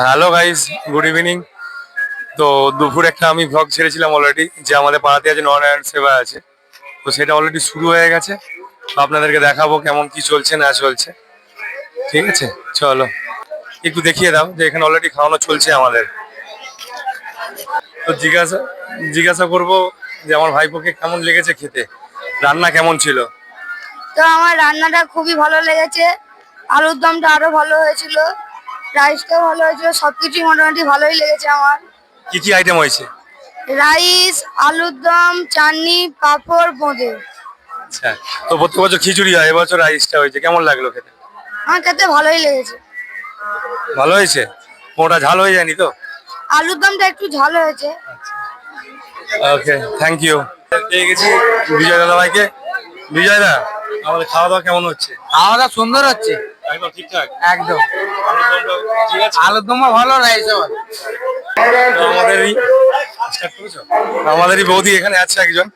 Hello guys good evening তো দুপুর একটা আমি ভ্লগ ছেড়েছিলাম অলরেডি যে আমাদের পাড়াতে আছে নরনারায়ণ সেবা আছে। তো সেটা অলরেডি শুরু হয়ে গেছে। আপনাদেরকে দেখাবো কেমন কি চলছে, না চলছে। ঠিক আছে? চলো। একটু দেখিয়ে দাও যে এখানে অলরেডি খাওয়ানো চলছে আমাদের। তো জিজ্ঞাসা জিজ্ঞাসা করব যে আমার ভাইপোকে কেমন লেগেছে খেতে? রান্না কেমন ছিল? তো আমার রান্নাটা খুবই ভালো লেগেছে। আলুর দমটা আরও ভালো হয়েছিল। রাইসটাও ভালো হয়েছিল সবকিছুই মোটামুটি ভালোই লেগেছে আমার। কি কি আইটেম হয়েছে? রাইস আলুর দম চাটনি পাঁপড় বোঁদে। আচ্ছা তো প্রত্যেক বছর খিচুড়ি হয় এবছর রাইসটা হয়েছে কেমন লাগল খেতে? আমার খেতে ভালোই লেগেছে। ভালো হয়েছে? মোটা ঝাল হয়ে যায়নি তো? আলুর দমটা একটু ঝাল হয়েছে। ওকে থ্যাংক ইউ পেয়ে গেছি বিজয় দাদা ভাইকে বিজয় দা আমাদের খাওয়া দাওয়া কেমন হচ্ছে? খাওয়া দাওয়া সুন্দর হচ্ছে। একদম ঠিকঠাক? একদম। ঠিক আছে? আলুর দমও ভালো রাইস আমাদেরই আমাদেরই বৌদি এখানে আছে একজন।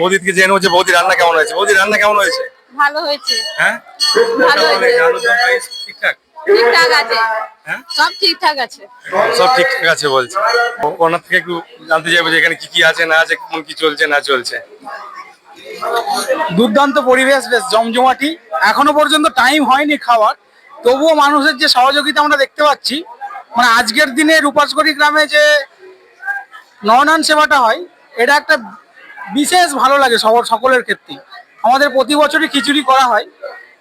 বৌদি থেকে জেনে হচ্ছে বৌদি রান্না কেমন হয়েছে? বৌদি রান্না কেমন হয়েছে? ভালো হয়েছে। হ্যাঁ? ভালো হয়েছে। রাইস ঠিকঠাক? ঠিকঠাক আছে। হ্যাঁ? সব ঠিকঠাক আছে। সব ঠিকঠাক আছে বলছে। ওনার থেকে একটু জানতে চাইব যে এখানে কি কি আছে না আছে কেমন কি চলছে না চলছে। দুর্দান্ত পরিবেশ, বেশ জমজমাটি। এখনও পর্যন্ত টাইম হয়নি খাওয়ার। তবুও মানুষের যে সহযোগিতা আমরা দেখতে পাচ্ছি মানে আজকের দিনে রূপাসগড়ি গ্রামে যে নয়নান সেবাটা হয়, এটা একটা বিশেষ ভালো লাগে সবার সকলের ক্ষেত্রে। আমাদের প্রতি বছরই খিচুড়ি করা হয়,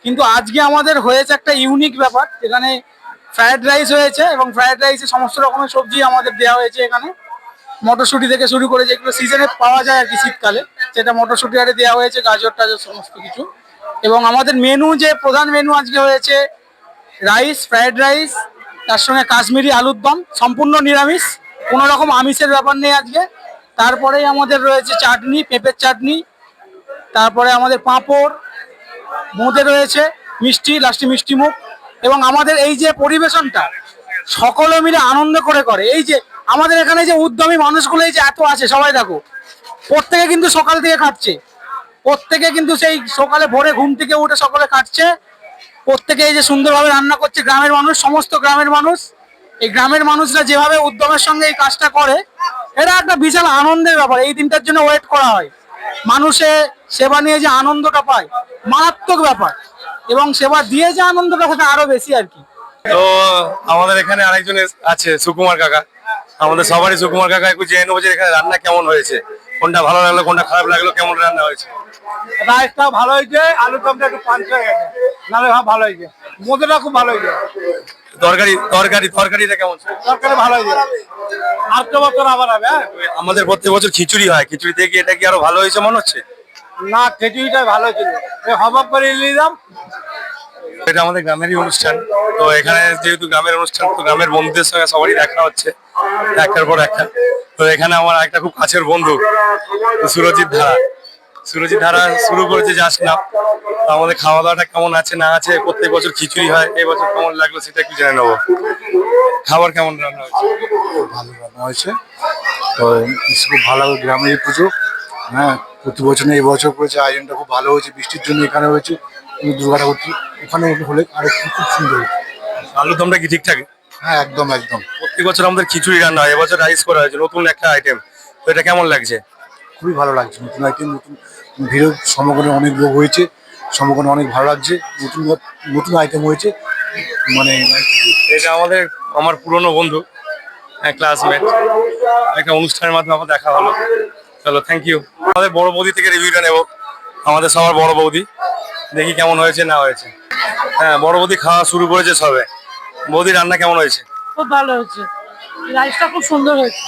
কিন্তু আজকে আমাদের হয়েছে একটা ইউনিক ব্যাপার, যেখানে ফ্রায়েড রাইস হয়েছে এবং ফ্রায়েড রাইসে সমস্ত রকমের সবজি আমাদের দেওয়া হয়েছে এখানে। মটরশুঁটি থেকে শুরু করে যেগুলো সিজনে পাওয়া যায় আর কি শীতকালে, সেটা মটরশুঁটি আরে দেওয়া হয়েছে, গাজর, টাজর, সমস্ত কিছু। এবং আমাদের মেনু যে প্রধান মেনু আজকে হয়েছে রাইস ফ্রাইড রাইস তার সঙ্গে কাশ্মীরি আলুর দম, সম্পূর্ণ নিরামিষ কোনো রকম আমিষের ব্যাপার নেই আজকে। তারপরেই আমাদের রয়েছে চাটনি, পেঁপের চাটনি, তারপরে আমাদের পাঁপড় বোঁদে রয়েছে মিষ্টি লাস্টে মিষ্টি মুখ। এবং আমাদের এই যে পরিবেশনটা সকলে মিলে আনন্দ করে করে। এই যে আমাদের এখানে যে উদ্যমী মানুষগুলো এই যে এত আছে, সবাই দেখো, প্রত্যেকে কিন্তু সকাল থেকে খাচ্ছে প্রত্যেকে কিন্তু সেই সকালে ভোরে ঘুম থেকে উঠে সকলে খাচ্ছে প্রত্যেকে এই যে সুন্দরভাবে রান্না করছে, গ্রামের মানুষ, সমস্ত গ্রামের মানুষ। এই গ্রামের মানুষরা যেভাবে উদ্যমের সঙ্গে এই কাজটা করে, এটা একটা বিশাল আনন্দের ব্যাপার। এই দিনটার জন্য ওয়েট করা হয়। মানুষে সেবা নিয়ে যে আনন্দটা পায়, মারাত্মক ব্যাপার। এবং সেবা দিয়ে যে আনন্দটা, সেটা আরও বেশি আর কি। তো আমাদের এখানে আরেকজন আছে সুকুমার কাকা। আমাদের সবারই সুকুমার কাকা একটু জেনে নেব যে এখানে রান্না কেমন হয়েছে। কোনটা ভালো লাগল কোনটা খারাপ লাগল কেমন রান্না হয়েছে? রাইসটা ভালো হয়েছে আলুর দমটা একটু পাঞ্চ হয়ে গেছে। নাহলে ভাব ভালো হয়েছে। মোদেটা খুব ভালো হয়েছে। তরকারি তরকারি তরকারিটা কেমন ছিল? তরকারি ভালো হয়েছে। আর তো বছর আবার হবে হ্যাঁ? আমাদের প্রত্যেক বছর খিচুড়ি হয়। খিচুড়ি থেকে এটা কি আরও ভালো হয়েছে মনে হচ্ছে? না খিচুড়িটাই ভালো ছিল হবাব করে নিলাম এটা আমাদের গ্রামেরই অনুষ্ঠান। তো এখানে যেহেতু গ্রামের অনুষ্ঠান, তো গ্রামের বন্ধুদের সঙ্গে সবারই দেখা হচ্ছে একটার পর একটা তো এখানে আমার একটা খুব কাছের বন্ধু, সুরজিৎ ধারা। সুরজিৎ ধারা শুরু করেছে যাস না আমাদের খাওয়া দাওয়াটা কেমন আছে, না আছে, প্রত্যেক বছর খিচুড়ি হয়, এই বছর কেমন লাগল সেটা একটু জেনে নেব। খাবার কেমন রান্না হচ্ছে ভালো রান্না হয়েছে। তো খুব ভালো গ্রামের পুজো। হ্যাঁ প্রতি বছর এই বছর করেছে আয়োজনটা খুব ভালো হয়েছে, বৃষ্টির জন্য এখানে হয়েছে। দুর্গা ঠাকুর ওখানে হলে আরও খুব সুন্দর। আলুর দমটা কি ঠিকঠাক হ্যাঁ একদম একদম। প্রত্যেক বছর আমাদের খিচুড়ি রান্না হয়। এবছর রাইস করা হয়েছে নতুন একটা আইটেম তো এটা কেমন লাগছে? খুবই ভালো লাগছে। নতুন আইটেম নতুন ভিড়ের সমাগমে অনেক লোক হয়েছে। সমাগমে অনেক ভালো লাগছে। নতুন নতুন আইটেম হয়েছে। মানে এটা আমাদের আমার পুরনো বন্ধু ক্লাসমেট একটা অনুষ্ঠানের মাধ্যমে আমার দেখা হলো। চলো থ্যাংক ইউ আমাদের বড় বৌদি থেকে রিভিউটা নেব। আমাদের সবার বড় বৌদি। দেখি কেমন হয়েছে না হয়েছে। হ্যাঁ বড় বৌদি খাওয়া শুরু করেছে সবে। বৌদি রান্না কেমন হয়েছে? খুব ভালো হয়েছে। রাইসটা খুব সুন্দর হয়েছে।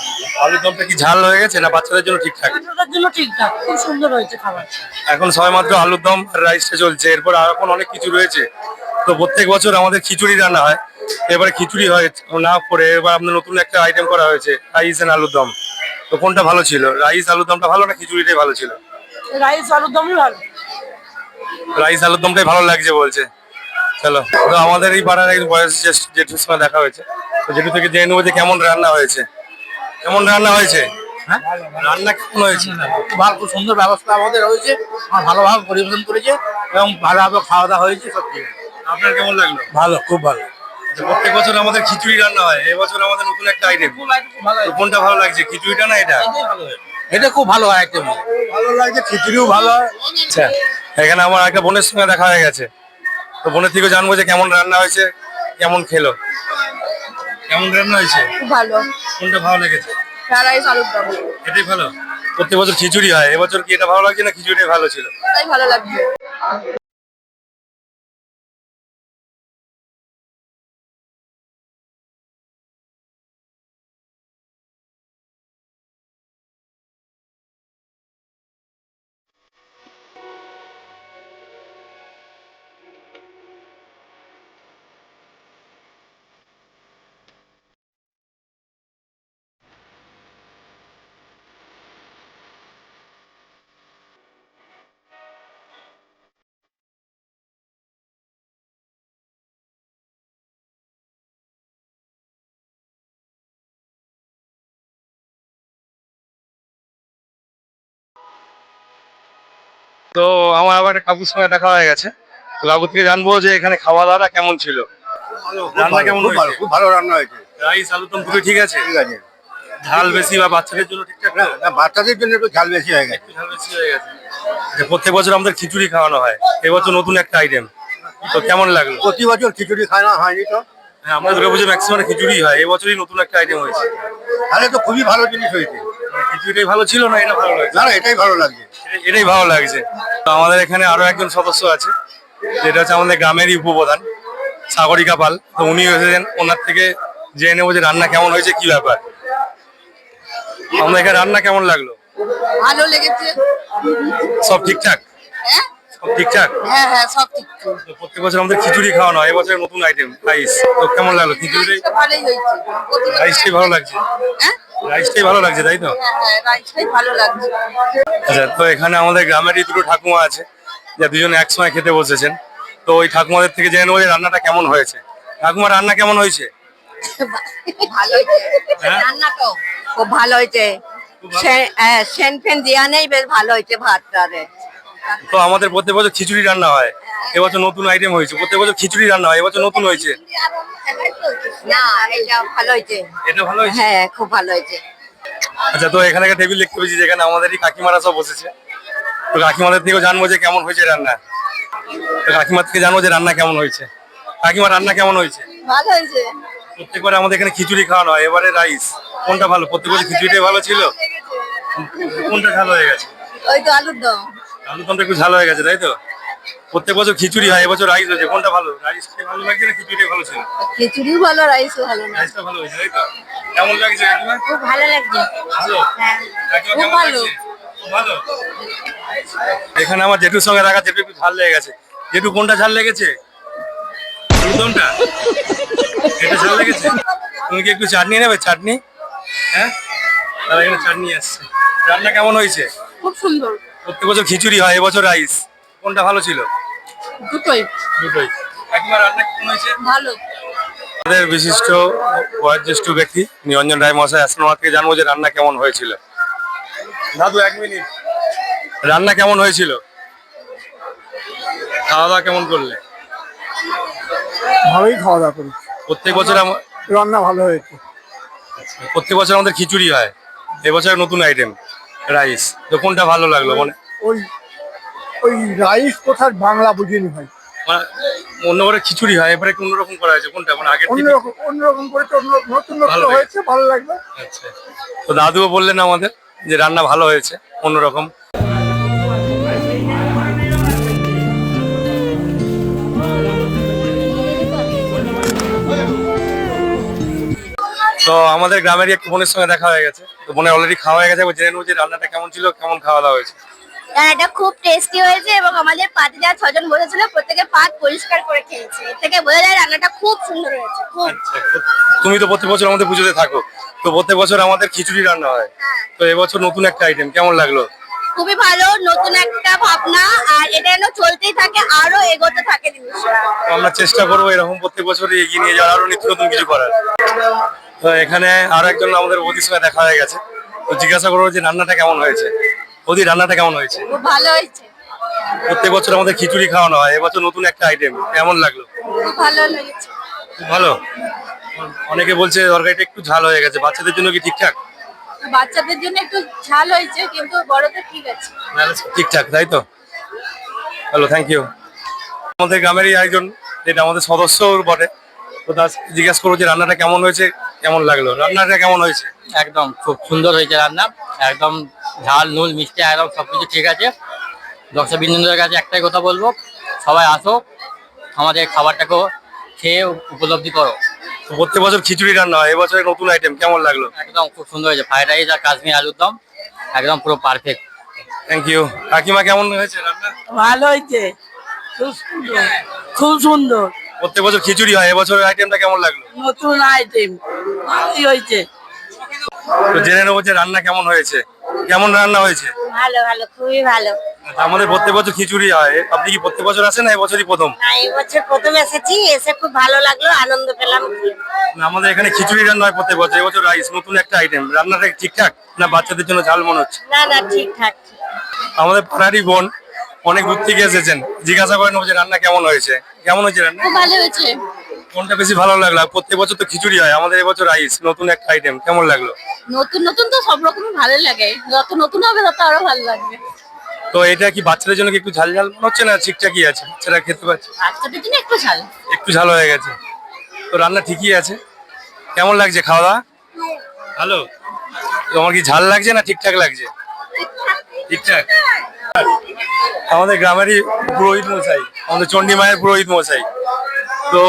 আলুর দমটা কি ঝাল হয়ে গেছে না বাচ্চাদের জন্য ঠিকঠাক? বাচ্চাদের জন্য ঠিকঠাক খুব সুন্দর হয়েছে খাবার। এখন সবাই মাত্র আলুর দম আর রাইসটা চলছে। এরপর আর এখন অনেক কিছু রয়েছে। তো প্রত্যেক বছর আমাদের খিচুড়ি রান্না হয়। এবারে খিচুড়ি হয় না করে এবার আপনার নতুন একটা আইটেম করা হয়েছে রাইস এন্ড আলুর দম। তো কোনটা ভালো ছিল? রাইস আলুর দমটা ভালো না খিচুড়িটাই ভালো ছিল? রাইস আলুর দমই ভালো। রাইস আলুর দমটাই ভালো লাগছে বলছে। চলো তো আমাদের এই পাড়ার এক বয়স জেঠুর সঙ্গে দেখা হয়েছে। তো জেঠু থেকে জেনে নেব যে কেমন রান্না হয়েছে। কেমন রান্না হয়েছে? হ্যাঁ? রান্না কেমন হয়েছে? ভালো খুব সুন্দর ব্যবস্থা আমাদের হয়েছে। আমার ভালোভাবে পরিবেশন করেছে এবং ভালোভাবে খাওয়া দাওয়া হয়েছে সব ঠিক আপনার কেমন লাগল? ভালো খুব ভালো। প্রত্যেক বছর আমাদের খিচুড়ি রান্না হয়। এবছর আমাদের নতুন একটা আইটেম কোনটা ভালো লাগছে? খিচুড়িটা না এটা? এটা খুব ভালো হয় একদম। ভালো লাগছে খিচুড়িও ভালো হয়। আচ্ছা। এখানে আমার একটা বোনের সঙ্গে দেখা হয়ে গেছে। তো বোনের থেকে জানব যে কেমন রান্না হয়েছে কেমন খেলো। কেমন রান্না হয়েছে? ভালো। কোনটা ভালো লেগেছে? এটাই ভালো। প্রত্যেক বছর খিচুড়ি হয়। এবছর কি এটা ভালো লাগছে না খিচুড়ি ভালো ছিল? তাই ভালো লাগছে। তো আমার আবার একটা কাকুর সঙ্গে দেখা হয়ে গেছে। তো কাকুর থেকে জানব যে এখানে খাওয়া দাওয়াটা কেমন ছিল। রান্না কেমন খুব ভালো খুব ভালো রান্না হয়েছে। রাইস আলু দম দুটো ঠিক আছে? ঠিক আছে। ঝাল বেশি বা বাচ্চাদের জন্য ঠিকঠাক না, না, বাচ্চাদের জন্য একটু ঝাল বেশি হয়ে গেছে। ঝাল বেশি হয়ে গেছে। প্রত্যেক বছর আমাদের খিচুড়ি খাওয়ানো হয়। এবছর নতুন একটা আইটেম তো কেমন লাগল? প্রতি বছর খিচুড়ি খাওয়া হয়নি তো। হ্যাঁ আমাদের দুর্গাপুজো ম্যাক্সিমাম খিচুড়ি হয়। এবছরই নতুন একটা আইটেম হয়েছে। তাহলে তো খুবই ভালো জিনিস হয়েছে। খিচুড়িটাই ভালো ছিল না এটা ভালো লাগছে? না না, এটাই ভালো লাগছে। এটাই- এটাই ভালো লাগছে। তো আমাদের এখানে আরও একজন সদস্য আছে যেটা হচ্ছে আমাদের গ্রামেরই উপপ্রধান সাগরিকা পাল। তো উনি এসেছেন ওনার থেকে জেনে নেব যে রান্না কেমন হয়েছে কি ব্যাপার। আমাদের এখানে রান্না কেমন লাগল? ভালো লেগেছে। সব ঠিকঠাক? হ্যাঁ? সব ঠিকঠাক? হ্যাঁ হ্যাঁ সব ঠিক প্রত্যেক বছর আমাদের খিচুড়ি খাওয়ানো হয় এবছর নতুন আইটেম রাইস তো কেমন লাগল? খিচুড়ি ভালোই হয়েছে। রাইসটাই ভালো লাগছে? হ্যাঁ? রাইসটাই ভালো লাগছে তাই তো? হ্যাঁ হ্যাঁ রাইসটাই ভালো লাগছে। আচ্ছা তো এখানে আমাদের গ্রামেরই দুটো ঠাকুমা আছে যা দুজনে একসময় খেতে বসেছেন। তো ওই ঠাকুমাদের থেকে জেনে নেব যে রান্নাটা কেমন হয়েছে। ঠাকুমা রান্না কেমন হয়েছে? ভালো হয়েছে। হ্যাঁ? খুব ভালো হয়েছে। হ্যাঁ, সেন ফেন নেই বেশ ভালো হয়েছে ভাতটারে তো আমাদের প্রত্যেক বছর খিচুড়ি রান্না হয়। এবছর নতুন আইটেম হয়েছে। প্রত্যেক বছর খিচুড়ি রান্না হয় এবছর নতুন হয়েছে। না এটা ভালো হয়েছে। এটা ভালো হয়েছে? হ্যাঁ খুব ভালো হয়েছে। আচ্ছা তো এখানে একটা টেবিল দেখতে পেয়েছি যেখানে আমাদেরই কাকিমারা সব বসেছে। তো কাকিমাদের থেকেও জানব যে কেমন হয়েছে রান্না। তো কাকিমার থেকে জানব যে রান্না কেমন হয়েছে। কাকিমা রান্না কেমন হয়েছে? ভালো হয়েছে। প্রত্যেকবার আমাদের এখানে খিচুড়ি খাওয়ানো হয়। এবারে রাইস কোনটা ভালো? প্রত্যেকবার খিচুড়িটাই ভালো ছিল? কোনটা ভালো হয়ে গেছে? ওই তো আলুর দম। আলু দমটা একটু ঝাল হয়ে গেছে তাই তো? প্রত্যেক বছর খিচুড়ি হয় এবছর রাইস হয়েছে। কোনটা ভালো? রাইসটাই ভালো লাগছে না খিচুড়ি ভালো ছিল? খিচুড়িও ভালো রাইসও ভালো না। রাইসটা ভালো হয়েছে তাই তো? কেমন লাগছে কাকিমা? খুব ভালো লাগছে। ভালো? হ্যাঁ। খুব ভালো। ভালো? এখানে আমার জেঠুর সঙ্গে রাখা জেঠু একটু ঝাল লেগে গেছে। জেঠু কোনটা ঝাল লেগেছে? আলুদমটা এটা ঝাল লেগেছে? তুমি কি একটু চাটনি নেবে? চাটনি? হ্যাঁ? তাহলে এখানে চাটনি আসছে। রান্না কেমন হয়েছে? খুব সুন্দর। প্রত্যেক বছর খিচুড়ি হয় এবছর রাইস কোনটা ভালো ছিল? দুটোই। দুটোই। কাকিমা রান্না কেমন হয়েছে? ভালো। আমাদের বিশিষ্ট বয়োজ্যেষ্ঠ ব্যক্তি নিরঞ্জন রায় মহাশয় আসেন থেকে জানব যে রান্না কেমন হয়েছিল। দাদু এক মিনিট। রান্না কেমন হয়েছিল? খাওয়া দাওয়া কেমন করলে? ভালোই খাওয়া দাওয়া করি প্রত্যেক বছর রান্না ভালো হয়েছে। প্রত্যেক বছর আমাদের খিচুড়ি হয়। এবছর নতুন আইটেম রাইস তো কোনটা ভালো লাগল? মানে ওই ওই রাইস কোথার বাংলা বুঝিনি ভাই। মানে অন্য করে খিচুড়ি হয় এবারে একটু অন্যরকম করা হয়েছে? কোনটা? মানে আগের অন্যরকম অন্যরকম করে তো নতুন নতুন হয়েছে। ভালো লাগবে আচ্ছা। তো দাদুও বললেন আমাদের যে রান্না ভালো হয়েছে অন্যরকম। তো আমাদের গ্রামেরই এক বোনের সঙ্গে দেখা হয়ে গেছে। তো বোনের অলরেডি খাওয়া হয়ে গেছে জেনে নেব যে রান্নাটা কেমন ছিল কেমন খাওয়া দাওয়া হয়েছে। রান্নাটা খুব টেস্টি হয়েছে এবং আমাদের পাতে যারা ছজন বসেছিল প্রত্যেকে পাত পরিষ্কার করে খেয়েছে। এর থেকে বোঝা যায় রান্নাটা খুব সুন্দর হয়েছে খুব। আচ্ছা তুমি তো প্রত্যেক বছর আমাদের পুজোতে থাকো। তো প্রত্যেক বছর আমাদের খিচুড়ি রান্না হয়। তো এবছর নতুন একটা আইটেম কেমন লাগল? খুবই ভালো নতুন একটা ভাবনা। আর এটা যেন চলতেই থাকে আরও এগোতে থাকে জিনিসটা। আমরা চেষ্টা করব এরকম প্রত্যেক বছর এগিয়ে নিয়ে যাওয়ার আরও নিত্য নতুন কিছু করার। তো এখানে আরও একজন আমাদের সঙ্গে দেখা হয়ে গেছে। তো জিজ্ঞাসা করব যে রান্নাটা কেমন হয়েছে? ওদি রান্নাটা কেমন হয়েছে? খুব ভালো হয়েছে। প্রত্যেক বছর আমাদের খিচুড়ি খাওয়ানো হয় এবছর নতুন একটা আইটেম কেমন লাগল? খুব ভালো লেগেছে। খুব ভালো? অনেকে বলছে তরকারিটা একটু ঝাল হয়ে গেছে বাচ্চাদের জন্য কি ঠিকঠাক? বাচ্চাদের জন্য একটু ঝাল হয়েছে কিন্তু বড়দের ঠিক আছে। ঠিকঠাক তাই তো? হ্যালো থ্যাংক ইউ আমাদের গ্রামেরই একজন এটা আমাদের সদস্য বটে তো তার জিজ্ঞাসা করব যে রান্নাটা কেমন হয়েছে কেমন লাগল? রান্নাটা কেমন হয়েছে? একদম খুব সুন্দর হয়েছে রান্না একদম ঝাল নুন মিষ্টি একদম সবকিছু ঠিক আছে। দর্শক বিন্দুদের কাছে একটাই কথা বলব সবাই আসো আমাদের খাবারটাকেও খেয়ে উপলব্ধি করো। তো প্রত্যেক বছর খিচুড়ি রান্না হয় এবছর নতুন আইটেম কেমন লাগল? একদম খুব সুন্দর হয়েছে ফ্রাইড রাইস আর কাশ্মীর আলুর দম একদম পুরো পারফেক্ট থ্যাংক ইউ কাকিমা কেমন হয়েছে রান্না? ভালো হয়েছে। খুব সুন্দর খুব সুন্দর। প্রত্যেক বছর খিচুড়ি হয় এবছর আইটেমটা কেমন লাগল? নতুন আইটেম ভালোই হয়েছে। তো জেনে নেব যে রান্না কেমন হয়েছে। কেমন রান্না হয়েছে? ভালো ভালো খুবই ভালো। আমাদের প্রত্যেক বছর খিচুড়ি হয়। আপনি কি প্রত্যেক বছর আসেন এবছরই প্রথম? এবছর প্রথম এসেছি এসে খুব ভালো লাগল আনন্দ পেলাম। আমাদের এখানে খিচুড়ি রান্না হয় প্রত্যেক বছর। এবছর রাইস নতুন একটা আইটেম রান্নাটা ঠিকঠাক না বাচ্চাদের জন্য ঝাল মনে হচ্ছে? না না ঠিকঠাক আমাদের পাড়ারই বোন অনেক দূর থেকে এসেছেন। জিজ্ঞাসা করেন যে রান্না কেমন হয়েছে। কেমন হয়েছে রান্না? খুব ভালো হয়েছে। কোনটা বেশি ভালো লাগল? প্রত্যেক বছর তো খিচুড়ি হয়। আমাদের এবছর রাইস নতুন একটা আইটেম কেমন লাগল? নতুন নতুন তো সব রকমই ভালো লাগে। যত নতুন হবে তত আরও ভালো লাগবে। তো এটা কি বাচ্চাদের জন্য কি একটু ঝাল ঝাল মনে হচ্ছে না ঠিকঠাকই আছে? বাচ্চারা খেতে পারছে? বাচ্চাদের জন্য একটু ঝাল। একটু ঝাল হয়ে গেছে। তো রান্না ঠিকই আছে। কেমন লাগছে খাওয়া দাওয়া? ভালো। তোমার কি ঝাল লাগছে না ঠিকঠাক লাগছে? ঠিকঠাক। আমাদের গ্রামেরই পুরোহিত মশাই আমাদের চণ্ডী মায়ের পুরোহিত মশাই। তো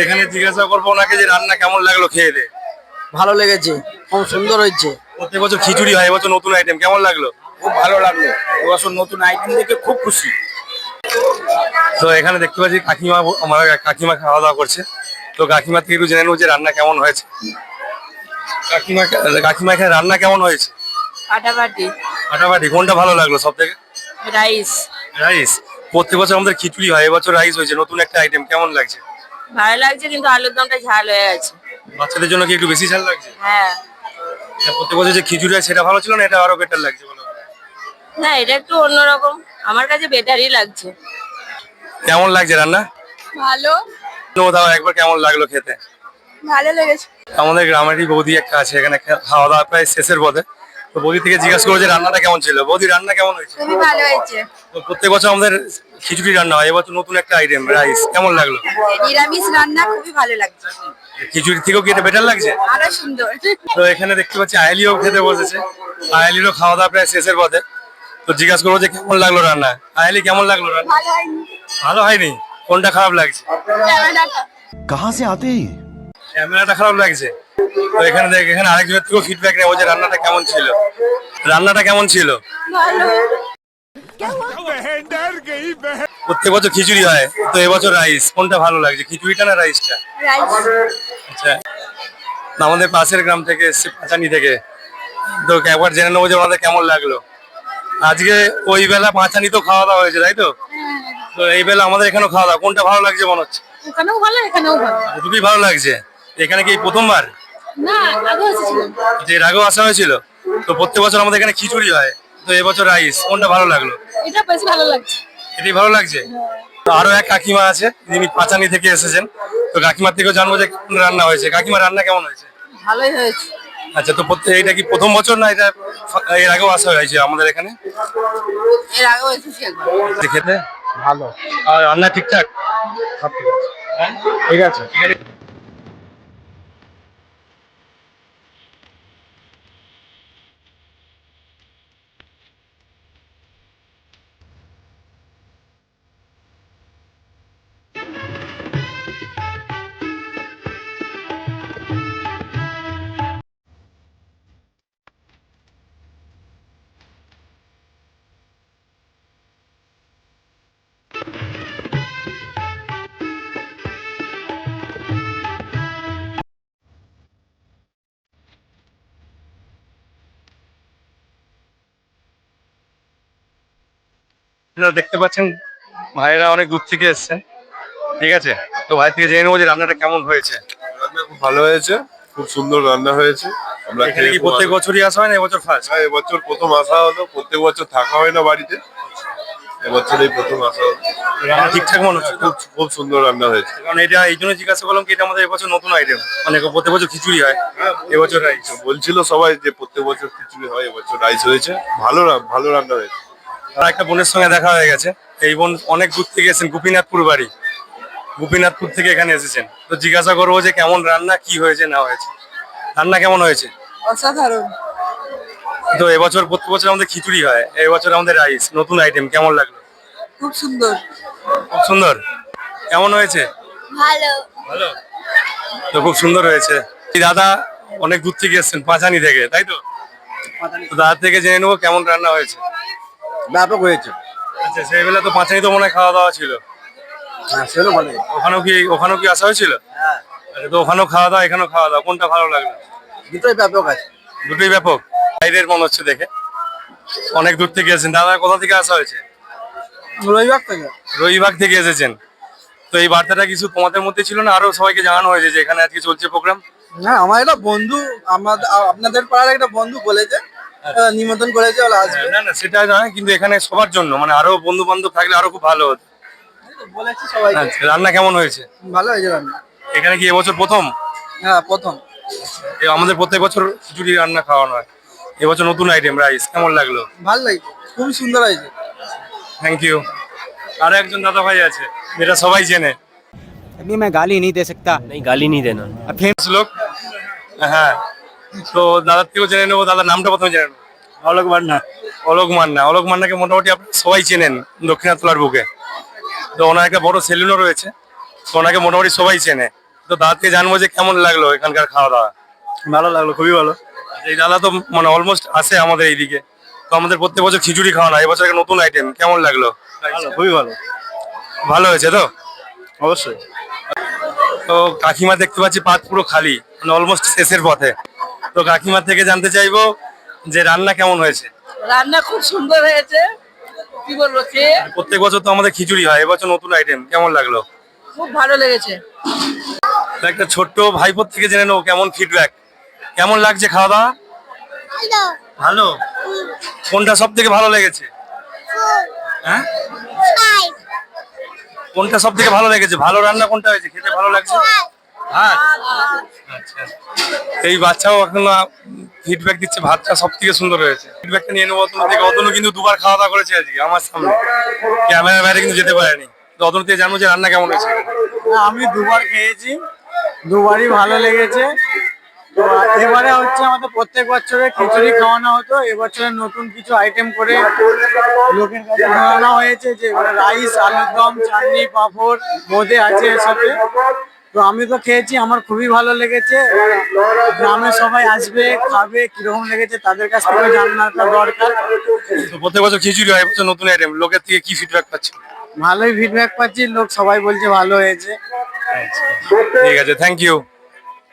এখানে জিজ্ঞাসা করব ওনাকে যে রান্না কেমন লাগল খেয়ে দে। ভালো লেগেছে খুব সুন্দর হয়েছে। প্রত্যেক বছর খিচুড়ি হয় এবছর নতুন আইটেম কেমন লাগল? খুব ভালো লাগল। এবছর নতুন আইটেম দেখে খুব খুশি। তো এখানে দেখতে পাচ্ছি কাকিমা আমার কাকিমা খাওয়া দাওয়া করছে। তো কাকিমা থেকে একটু জেনে নেব যে রান্না কেমন হয়েছে। কাকিমা কাকিমা এখানে রান্না কেমন হয়েছে? ফাটাফাটি ফাটাফাটি কোনটা ভালো লাগল সব থেকে রাইস। রাইস। প্রত্যেক বছর আমাদের খিচুড়ি হয় এবছর রাইস হয়েছে নতুন একটা আইটেম কেমন লাগছে? ভালো লাগছে কিন্তু আলুর দমটা ঝাল হয়ে গেছে বাচ্চাদের জন্য কি একটু বেশি ঝাল লাগছে? হ্যাঁ। প্রত্যেক বছর যে খিচুড়ি হয় সেটা ভালো ছিল না? এটা আরও বেটার লাগছে বলো না এটা একটু অন্যরকম। আমার কাছে বেটারই লাগছে। কেমন লাগছে রান্না? ভালো। দাও একবার কেমন লাগল খেতে? ভালো লেগেছে। আমাদের গ্রামেরই বৌদি একটা আছে এখানে খাওয়া দাওয়া প্রায় শেষের পথে। তো বৌদি থেকে জিজ্ঞাসা করব যে রান্নাটা কেমন ছিল? বৌদি রান্না কেমন হয়েছে? খুবই ভালো হয়েছে। তো প্রত্যেক বছর আমাদের খিচুড়ি রান্না হয়। এবছর নতুন একটা আইটেম রাইস কেমন লাগল? নিরামিষ রান্না খুবই ভালো লাগছে। খিচুড়ি থেকেও কি বেটার লাগছে? তো এখানে দেখতে পাচ্ছি আয়ালিও খেতে বসেছে। আয়ালিরও খাওয়া দাওয়া প্রায় শেষের পথে। তো জিজ্ঞাসা করব যে কেমন লাগল রান্না? আয়ালি কেমন লাগল রান্না? ভালো হয়নি। কোনটা খারাপ লাগছে? কাহা সে আতে ক্যামেরাটা খারাপ লাগছে। তো এখানে দেখ এখানে আরেকজনের থেকেও ফিডব্যাক নেব যে রান্নাটা কেমন ছিল। রান্নাটা কেমন ছিল? প্রত্যেক বছর খিচুড়ি হয় তো এবছর রাইস কোনটা ভালো লাগছে? খিচুড়িটা না রাইসটা? আচ্ছা আমাদের পাশের গ্রাম থেকে এসছে পাঁচানি থেকে। তো একবার জেনে নেব যে ওনাদের কেমন লাগল। আজকে ওই বেলা পাঁচানি তো খাওয়া দাওয়া হয়েছে তাই তো? তো এই বেলা আমাদের এখানেও খাওয়া দাওয়া। কোনটা ভালো লাগছে মনে হচ্ছে? ওখানেও ভালো এখানেও ভালো। খুবই ভালো লাগছে। এখানে কি প্রথমবার? না যে আগেও আসা হয়েছিল। তো প্রত্যেক বছর আমাদের এখানে খিচুড়ি হয়। তো এবছর রাইস কোনটা ভালো লাগল? এটা বেশি ভালো লাগছে। এটাই ভালো লাগছে? তো আরও এক কাকিমা আছে যিনি পাঁচানি থেকে এসেছেন। তো কাকিমার থেকেও জানব যে কেমন রান্না হয়েছে। কাকিমা রান্না কেমন হয়েছে? ভালোই হয়েছে। আচ্ছা তো প্রত্যেক এটা কি প্রথম বছর না এটা এর আগেও আসা হয়েছে আমাদের এখানে? এর আগেও এসেছি একবার। খেতে ভালো। আর রান্না ঠিকঠাক? সব ঠিক আছে হ্যাঁ? ঠিক আছে। আপনারা দেখতে পাচ্ছেন ভাইয়েরা অনেক দূর থেকে এসেছেন। ঠিক আছে? তো ভাই থেকে জেনে নেব যে রান্নাটা কেমন হয়েছে। রান্না খুব ভালো হয়েছে খুব সুন্দর রান্না হয়েছে। আমরা এখানে কি প্রত্যেক বছরই আসা হয় না এবছর ফার্স্ট হ্যাঁ এবছর প্রথম আসা হলো প্রত্যেক বছর থাকা হয় না বাড়িতে। এবছর এই প্রথম আসা রান্না ঠিকঠাক মনে হচ্ছে? খুব খুব সুন্দর রান্না হয়েছে। কারণ এটা এই জন্য জিজ্ঞাসা করলাম কি এটা আমাদের এবছর নতুন আইটেম মানে প্রত্যেক বছর খিচুড়ি হয় এবছর রাইস বলছিল সবাই যে প্রত্যেক বছর খিচুড়ি হয় এবছর রাইস হয়েছে। ভালো ভালো রান্না হয়েছে। একটা বোনের সঙ্গে দেখা হয়ে গেছে। এই বোন অনেক দূর থেকে এসেছেন গোপীনাথপুর বাড়ি। গোপীনাথপুর থেকে এখানে এসেছেন। তো জিজ্ঞাসা করব যে কেমন রান্না কি হয়েছে না হয়েছে? রান্না কেমন হয়েছে? অসাধারণ। তো এবছর প্রত্যেক বছর আমাদের খিচুড়ি হয় এবছর আমাদের রাইস নতুন আইটেম কেমন লাগল? খুব সুন্দর। খুব সুন্দর। কেমন হয়েছে? ভালো। ভালো? তো খুব সুন্দর হয়েছে। দাদা অনেক দূর থেকে এসেছেন পাঁচানি থেকে তাই তো? তো দাদা থেকে জেনে নেব কেমন রান্না হয়েছে। ব্যাপক হয়েছে। আচ্ছা সেই বেলা তো পাঁচানি তো মনে হয় খাওয়া দাওয়া ছিল। হ্যাঁ সেগুলো ভালো ওখানেও কি ওখানেও কি আসা হয়েছিল? আচ্ছা, তো ওখানেও খাওয়া দাওয়া এখানেও খাওয়া দাওয়া কোনটা ভালো লাগল? দুটোই ব্যাপক আছে। দুটোই ব্যাপক। বাইরের মনে হচ্ছে দেখে। অনেক দূর থেকে এসেছেন। দাদা কোথা থেকে আসা হয়েছে? রবিবার থেকে। রবিবাগ থেকে এসেছেন। তো এই বার্তাটা কিছু তোমাদের মধ্যে ছিল না? আরও সবাইকে জানানো হয়েছে যে এখানে আজকে চলছে প্রোগ্রাম হ্যাঁ আমার একটা বন্ধু আমাদের আপনাদের পাড়ার একটা বন্ধু বলেছে নিমন্ত্রণ করেছে ওরা আসবে না না সেটা নয় কিন্তু এখানে সবার জন্য মানে আরো বন্ধু বান্ধব থাকলে আরো খুব ভালো হতো বলেছি সবাই আচ্ছা, রান্না কেমন হয়েছে ভালো হয়েছে রান্না এখানে কি এবছর প্রথম হ্যাঁ প্রথম এ আমাদের প্রত্যেক বছর খিচুড়ি রান্না খাওয়ানো হয় এবছর নতুন আইটেম রাইস কেমন লাগলো ভালো লাগছে খুবই সুন্দর হয়েছে থ্যাংক ইউ আর একজন দাদা ভাই আছে যেটা সবাই চেনে अभी मैं गाली नहीं दे सकता नहीं गाली नहीं देना ফেমাস লোক হ্যাঁ তো দাদার থেকেও জেনে নেব দাদার নামটা প্রথমে জেনে নেব। অলোক মান্না। অলোক মান্না। অলোক মান্নাকে মোটামুটি আপনি সবাই চেনেন দক্ষিণাতলার বুকে। তো ওনার একটা বড় সেলুনও রয়েছে তো ওনাকে মোটামুটি সবাই চেনে। তো দাদাকে জানব যে কেমন লাগল এখানকার খাওয়া দাওয়া ভালো লাগল খুবই ভালো। এই দাদা তো মানে অলমোস্ট আসে আমাদের এইদিকে। তো আমাদের প্রত্যেক বছর খিচুড়ি খাওয়ানো হয় এবছর একটা নতুন আইটেম কেমন লাগল? খুবই ভালো। ভালো হয়েছে তো? অবশ্যই। তো কাকিমা দেখতে পাচ্ছি পাত পুরো খালি মানে অলমোস্ট শেষের পথে। তো কাকিমার থেকে জানতে চাইব যে রান্না কেমন হয়েছে? রান্না খুব সুন্দর হয়েছে। কি বলব প্রত্যেক বছর তো আমাদের খিচুড়ি হয় এবছর নতুন আইটেম কেমন লাগল? খুব ভালো লেগেছে। তো একটা ছোট্ট ভাইপোর থেকে জেনে নেব কেমন ফিডব্যাক কেমন লাগছে খাওয়া দাওয়া ভালো? কোনটা সব থেকে ভালো লেগেছে? হ্যাঁ? কোনটা সব থেকে ভালো লেগেছে? ভালো রান্না কোনটা হয়েছে? খেতে ভালো লাগছে? এই বাচ্চাও এখন ফিডব্যাক দিচ্ছে, ভাতটা সব থেকে সুন্দর হয়েছে। ফিডব্যাকটা নিয়ে নেব অতনু থেকে। অতনু কিন্তু দুবার খাওয়া দাওয়া করেছে আজকে, আমার সামনে। ক্যামেরার বাইরে কিন্তু যেতে পারেনি। অতনু থেকে জানব যে রান্না কেমন হয়েছে। আমি দুবার খেয়েছি। দুবারই ভালো লেগেছে। এবারে হচ্ছে আমাদের প্রত্যেক বছরে খিচুড়ি খাওয়ানো হতো। এবছরে নতুন কিছু আইটেম করে লোকের কাছে জানানো হয়েছে যে রাইস আলুর দম, চাটনি, পাঁপড়, বোঁদে আছে এর সাথে। তো আমি তো খেয়েছি আমার খুবই ভালো লেগেছে। গ্রামে সবাই আসবে খাবে কীরকম লেগেছে তাদের কাছ থেকে জানাটা দরকার। প্রত্যেক বছর খিচুড়ি হয় এবছর নতুন আইটেম লোকের থেকে কি ফিডব্যাক পাচ্ছি ভালোই ফিডব্যাক পাচ্ছি লোক সবাই বলছে ভালো হয়েছে। ঠিক আছে থ্যাংক ইউ